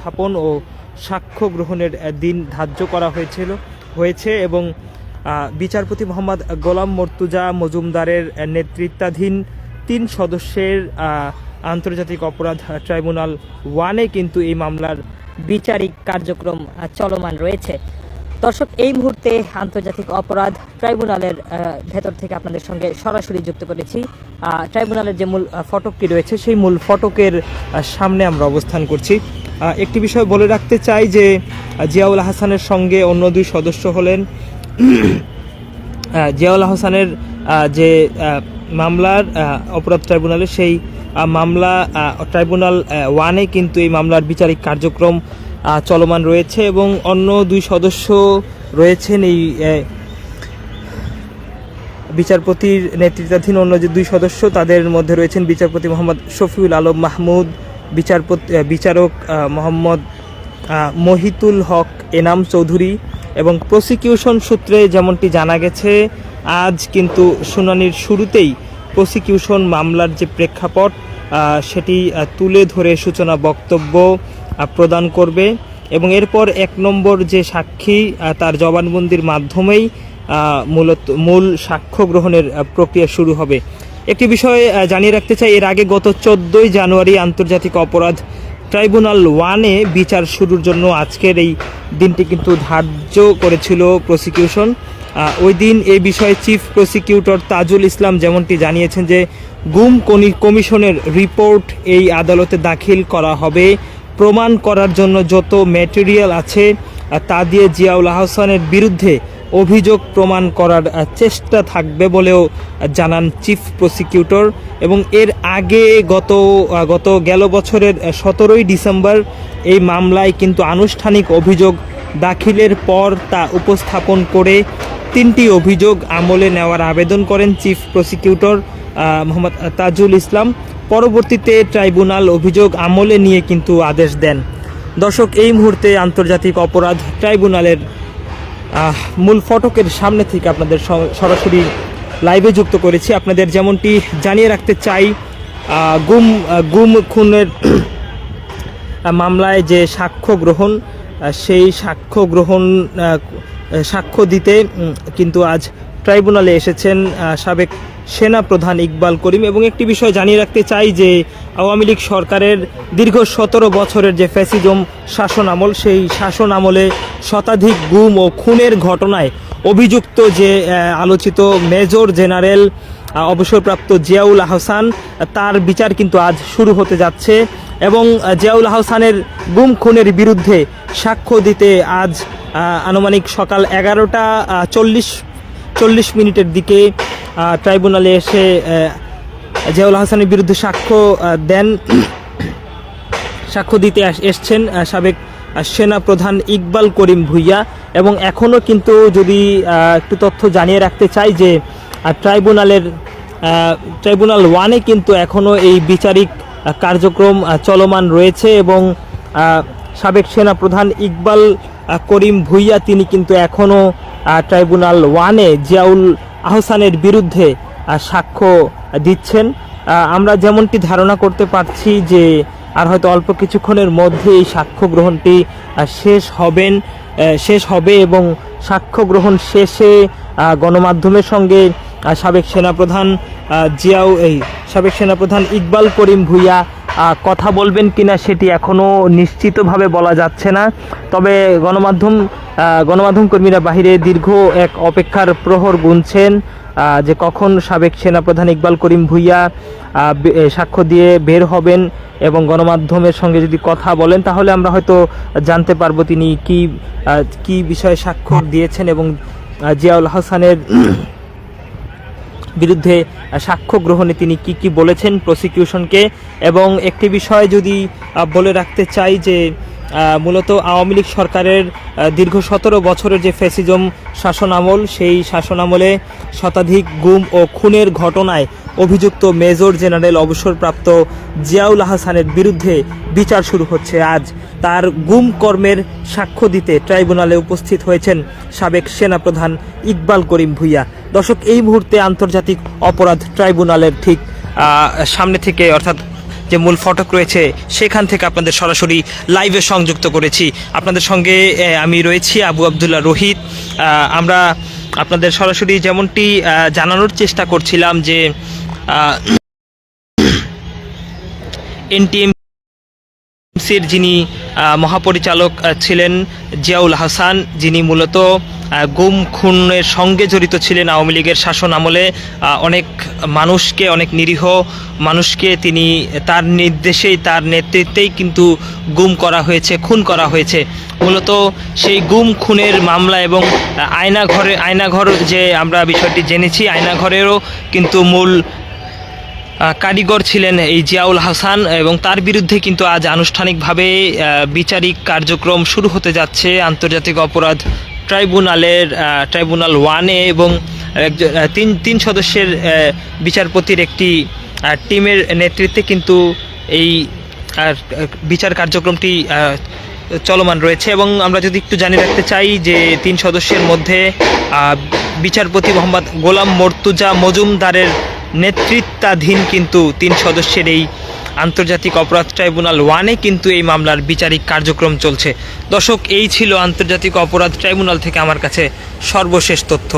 উপস্থাপন ও সাক্ষ্য গ্রহণের দিন ধার্য করা হয়েছিল, হয়েছে এবং বিচারপতি মোহাম্মদ গোলাম মর্তুজা মজুমদারের নেতৃত্বাধীন তিন সদস্যের আন্তর্জাতিক অপরাধ ট্রাইব্যুনাল ওয়ানে কিন্তু এই মামলার বিচারিক কার্যক্রম চলমান রয়েছে। দর্শক, এই মুহূর্তে আন্তর্জাতিক অপরাধ ট্রাইব্যুনালের ভেতর থেকে আপনাদের সঙ্গে সরাসরি যুক্ত করেছি। ট্রাইব্যুনালের যে মূল ফটকটি রয়েছে, সেই মূল ফটকের সামনে আমরা অবস্থান করছি। একটি বিষয় বলে রাখতে চাই যে জিয়াউল হাসানের সঙ্গে অন্য দুই সদস্য হলেন। জিয়াউল হাসানের যে মামলার অপরাধ ট্রাইব্যুনালে সেই মামলা ট্রাইব্যুনাল ওয়ানে কিন্তু এই মামলার বিচারিক কার্যক্রম চলমান রয়েছে এবং অন্য দুই সদস্য রয়েছেন এই বিচারপতির নেতৃত্বাধীন অন্য যে দুই সদস্য, তাদের মধ্যে রয়েছেন বিচারপতি মোহাম্মদ শফিউল আলম মাহমুদ বিচারপতি বিচারক মোহাম্মদ মহিতুল হক এনাম চৌধুরী এবং প্রসিকিউশন সূত্রে যেমনটি জানা গেছে, আজ কিন্তু শুনানির শুরুতেই প্রসিকিউশন মামলার যে প্রেক্ষাপট সেটি তুলে ধরে সূচনা বক্তব্য প্রদান করবে এবং এরপর এক নম্বর যে সাক্ষী তার জবানবন্দির মাধ্যমেই মূলত, মূল সাক্ষ্য গ্রহণের প্রক্রিয়া শুরু হবে। একটি বিষয় জানিয়ে রাখতে চাই, এর আগে গত চোদ্দোই জানুয়ারি আন্তর্জাতিক অপরাধ ট্রাইব্যুনাল ওয়ানে বিচার শুরুর জন্য আজকের এই দিনটি কিন্তু ধার্য করেছিল প্রসিকিউশন। ওই দিন এই বিষয়ে চিফ প্রসিকিউটর তাজুল ইসলাম যেমনটি জানিয়েছেন যে, গুম কমিশনের রিপোর্ট এই আদালতে দাখিল করা হবে। প্রমাণ করার জন্য যত ম্যাটেরিয়াল আছে তা দিয়ে জিয়াউল আহসানের বিরুদ্ধে অভিযোগ প্রমাণ করার চেষ্টা থাকবে বলেও জানান চিফ প্রসিকিউটর এবং এর আগে গত গত গেল বছরের সতেরোই ডিসেম্বর এই মামলায় কিন্তু আনুষ্ঠানিক অভিযোগ দাখিলের পর তা উপস্থাপন করে তিনটি অভিযোগ আমলে নেওয়ার আবেদন করেন চিফ প্রসিকিউটর মোহাম্মদ তাজুল ইসলাম। পরবর্তীতে ট্রাইব্যুনাল অভিযোগ আমলে নিয়ে কিন্তু আদেশ দেন। দর্শক, এই মুহূর্তে আন্তর্জাতিক অপরাধ ট্রাইব্যুনালের মূল ফটকের সামনে থেকে আপনাদের সরাসরি লাইভে যুক্ত করেছি। আপনাদের যেমনটি জানিয়ে রাখতে চাই গুম গুম খুনের মামলায় যে সাক্ষ্য গ্রহণ সেই সাক্ষ্য গ্রহণ সাক্ষ্য দিতে কিন্তু আজ ট্রাইব্যুনালে এসেছেন সাবেক সেনা প্রধান ইকবাল করিম। এবং একটি বিষয় জানিয়ে রাখতে চাই যে, আওয়ামী লীগ সরকারের দীর্ঘ সতেরো বছরের যে ফ্যাসিজম শাসন আমল, সেই শাসন আমলে শতাধিক গুম ও খুনের ঘটনায় অভিযুক্ত যে আলোচিত মেজর জেনারেল অবসরপ্রাপ্ত জিয়াউল আহসান, তার বিচার কিন্তু আজ শুরু হতে যাচ্ছে। এবং জিয়াউল আহসানের গুম খুনের বিরুদ্ধে সাক্ষ্য দিতে আজ আনুমানিক সকাল এগারোটা চল্লিশ চল্লিশ মিনিটের দিকে ট্রাইব্যুনালে এসে জিয়াউল হাসানের বিরুদ্ধে সাক্ষ্য দেন। সাক্ষ্য দিতে এসছেন সাবেক সেনা প্রধান ইকবাল করিম ভুইয়া। এবং এখনও কিন্তু যদি একটু তথ্য জানিয়ে রাখতে চাই যে ট্রাইব্যুনালের ট্রাইব্যুনাল ওয়ানে কিন্তু এখনও এই বিচারিক কার্যক্রম চলমান রয়েছে এবং সাবেক সেনা প্রধান ইকবাল করিম ভুইয়া, তিনি কিন্তু এখনও ট্রাইব্যুনাল ওয়ানে জিয়াউল আহসানের বিরুদ্ধে সাক্ষ্য দিচ্ছেন। আমরা যেমনটি ধারণা করতে পারছি যে, আর হয়তো অল্প কিছুক্ষণের মধ্যে এই সাক্ষ্য গ্রহণটি শেষ হবেন শেষ হবে এবং সাক্ষ্য গ্রহণ শেষে গণমাধ্যমের সঙ্গে সাবেক সেনাপ্রধান জিয়াউ এই সাবেক সেনাপ্রধান ইকবাল করিম ভুইয়া কথা বলবেন কিনা সেটি এখনও নিশ্চিতভাবে বলা যাচ্ছে না। তবে গণমাধ্যম আহ, গণমাধ্যম কর্মীরা বাহিরে দীর্ঘ এক অপেক্ষার প্রহর গুনছেন যে কখন সাবেক সেনাপ্রধান ইকবাল করিম ভুইয়া সাক্ষ্য দিয়ে বের হবেন এবং গণমাধ্যমের সঙ্গে যদি কথা বলেন তাহলে আমরা হয়তো জানতে পারব তিনি কি কি বিষয়ে সাক্ষ্য দিয়েছেন এবং জিয়াউল হাসানের বিরুদ্ধে সাক্ষ্য গ্রহণে তিনি কি কি বলেছেন প্রসিকিউশনকে এবং একটি বিষয় যদি বলে রাখতে চাই যে মূলত আওয়ামী লীগ সরকারের দীর্ঘ সতেরো বছরের যে ফ্যাসিজম শাসনামল, সেই শাসনামলে শতাধিক গুম ও খুনের ঘটনায় অভিযুক্ত মেজর জেনারেল অবসরপ্রাপ্ত জিয়াউল আহসানের বিরুদ্ধে বিচার শুরু হচ্ছে আজ। তার গুম কর্মের সাক্ষ্য দিতে ট্রাইব্যুনালে উপস্থিত হয়েছেন সাবেক সেনাপ্রধান ইকবাল করিম ভুইয়া। দর্শক, এই মুহূর্তে আন্তর্জাতিক অপরাধ ট্রাইব্যুনালের ঠিক সামনে থেকে, অর্থাৎ যে মূল ফটক রয়েছে, সেখান থেকে আপনাদের সরাসরি লাইভে সংযুক্ত করেছি। আপনাদের সঙ্গে আমি রয়েছি আবু আবদুল্লাহ রোহিত। আমরা আপনাদের সরাসরি যেমনটি জানানোর চেষ্টা করছিলাম যে এনটিএম সির যিনি মহাপরিচালক ছিলেন জিয়াউল হাসান, যিনি মূলত গুম, খুনের সঙ্গে জড়িত ছিলেন আওয়ামী লীগের শাসন আমলে। অনেক মানুষকে, অনেক নিরীহ মানুষকে তিনি তার নির্দেশেই, তার নেতৃত্বেই কিন্তু গুম করা হয়েছে, খুন করা হয়েছে। মূলত সেই গুম, খুনের মামলা এবং আয়নাঘরে, আয়নাঘর যে আমরা বিষয়টি জেনেছি, আয়নাঘরেরও কিন্তু মূল কারিগর ছিলেন এই জিয়াউল হাসান এবং তার বিরুদ্ধে কিন্তু আজ আনুষ্ঠানিকভাবে বিচারিক কার্যক্রম শুরু হতে যাচ্ছে। আন্তর্জাতিক অপরাধ ট্রাইব্যুনালের ট্রাইব্যুনাল ওয়ানে এবং তিন তিন সদস্যের বিচারপতির একটি টিমের নেতৃত্বে কিন্তু এই বিচার কার্যক্রমটি চলমান রয়েছে এবং আমরা যদি একটু জানিয়ে রাখতে চাই যে তিন সদস্যের মধ্যে বিচারপতি মোহাম্মদ গোলাম মর্তুজা মজুমদারের নেতৃত্বাধীন কিন্তু তিন সদস্যের এই আন্তর্জাতিক অপরাধ ট্রাইব্যুনাল ওয়ানে কিন্তু এই মামলার বিচারিক কার্যক্রম চলছে। দর্শক, এই ছিল আন্তর্জাতিক অপরাধ ট্রাইব্যুনাল থেকে আমার কাছে সর্বশেষ তথ্য।